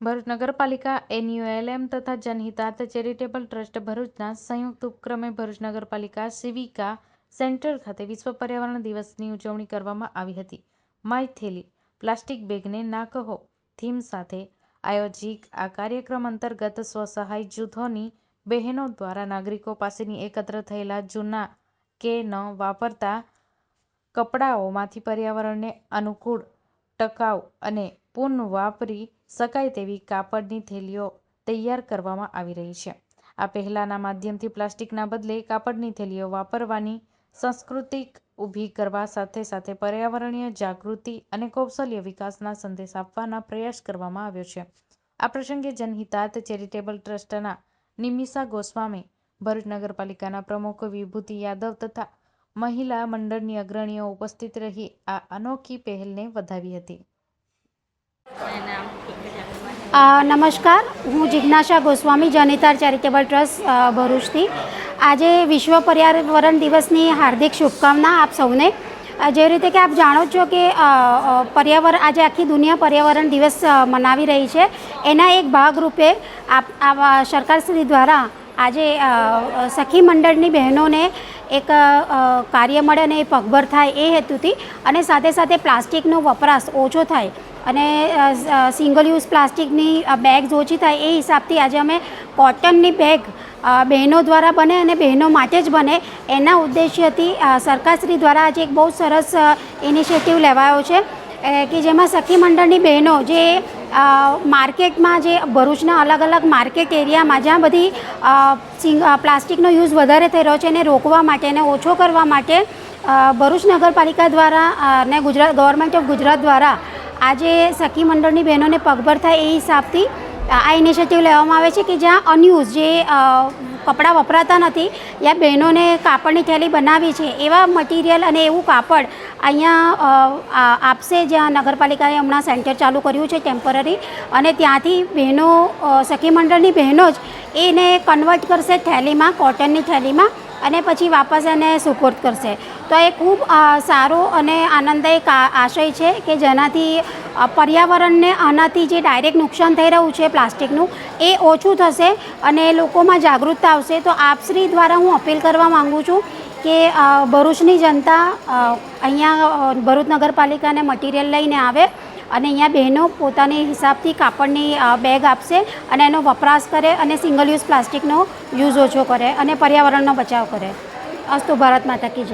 ભરૂચ નગરપાલિકા એનયુએલએમ તથા જનહિતાર્થ charitable trust ભરૂચના સંયુક્ત ઉપક્રમે ભરૂચ નગરપાલિકા સિવિકા સેન્ટર ખાતે વિશ્વ પર્યાવરણ દિવસની ઉજવણી કરવામાં આવી હતી. માય થેલી, પ્લાસ્ટિક બેગને ના કહો, થીમ સાથે આયોજિત આ કાર્યક્રમ અંતર્ગત સ્વસહાય જૂથોની બહેનો દ્વારા નાગરિકો પાસેથી એકત્ર થયેલા જૂના કે ન વાપરતા કપડાઓમાંથી પર્યાવરણને અનુકૂળ ટકાઉ અને પુનઃવાપરી શકાય તેવી કાપડની થેલીઓ તૈયાર કરવામાં આવી રહી છે. આ પહેલાંના માધ્યમથી પ્લાસ્ટિકના બદલે કાપડની થેલીઓ વાપરવાની સંસ્કૃતિક ઊભી કરવા સાથે સાથે પર્યાવરણીય જાગૃતિ અને કૌશલ્ય વિકાસના સંદેશ આપવાના પ્રયાસ કરવામાં આવ્યો છે. આ પ્રસંગે જનહિતાર્થ ચેરિટેબલ ટ્રસ્ટના નિમિષા ગોસ્વામી, ભરૂચ નગરપાલિકાના પ્રમુખ વિભૂતિ યાદવ તથા મહિલા મંડળની અગ્રણીઓ ઉપસ્થિત રહી આ અનોખી પહેલને વધાવી હતી. નમસ્કાર. હું જિજ્ઞાસા ગોસ્વામી, જનિતાર ચેરિટેબલ ટ્રસ્ટ ભરૂચથી. આજે વિશ્વ પર્યાવરણ દિવસની હાર્દિક શુભકામના આપ સૌને. જે રીતે કે આપ જાણો છો કે પર્યાવરણ આજે આખી દુનિયા પર્યાવરણ દિવસ મનાવી રહી છે. એના એક ભાગરૂપે આપ આ સરકારશ્રી દ્વારા આજે સખી મંડળની બહેનોને એક કાર્ય મળે અને એ પગભર થાય એ હેતુથી અને સાથે સાથે પ્લાસ્ટિકનો વપરાશ ઓછો થાય અને સિંગલ યુઝ પ્લાસ્ટિકની બેગ્સ ઓછી થાય એ હિસાબથી આજે અમે કોટનની બેગ બહેનો દ્વારા બને અને બહેનો માટે જ બને. એના ઉદ્દેશ્યથી સરકારશ્રી દ્વારા આજે એક બહુ સરસ ઇનિશિયેટિવ લેવાયો છે કે જેમાં સખી મંડળની બહેનો જે માર્કેટમાં જે ભરૂચના અલગ અલગ માર્કેટ એરિયામાં જ્યાં બધી પ્લાસ્ટિકનો યુઝ વધારે થઈ રહ્યો છે એને રોકવા માટે એને ઓછો કરવા માટે ભરૂચ નગરપાલિકા દ્વારા અને ગુજરાત, ગવર્મેન્ટ ઓફ ગુજરાત દ્વારા આજે સખી મંડળની બહેનોને પગભર થાય એ હિસાબથી આ ઇનિશિયેટિવ લેવામાં આવે છે કે જ્યાં અન્યુઝ જે કપડાં વપરાતા નથી યા બહેનોને કાપડની થેલી બનાવી છે, એવા મટીરિયલ અને એવું કાપડ અહીંયા આપશે જ્યાં નગરપાલિકાએ હમણાં સેન્ટર ચાલુ કર્યું છે ટેમ્પરરી અને ત્યાંથી બહેનો સખી મંડળની બહેનો જ એને કન્વર્ટ કરશે થેલીમાં કોટનની થેલીમાં અને પછી વાપસ એને સુપોર્દ કરશે. તો એ ખૂબ સારો અને આનંદદાયક આશય છે કે જેનાથી પર્યાવરણને આનાથી જે ડાયરેક્ટ નુકસાન થઈ રહ્યું છે પ્લાસ્ટિકનું, એ ઓછું થશે અને લોકોમાં જાગૃતતા આવશે. તો આપશ્રી દ્વારા હું અપીલ કરવા માગું છું કે ભરૂચની જનતા અહીંયા ભરૂચ નગરપાલિકાને મટીરિયલ લઈને આવે અને અહીંયા બહેનો પોતાની હિસાબથી કાપડની બેગ આપશે અને એનો વપરાશ કરે અને સિંગલ યુઝ પ્લાસ્ટિકનો યુઝ ઓછો કરે અને પર્યાવરણનો બચાવ કરે. અસ્તુ ભારત માતા કી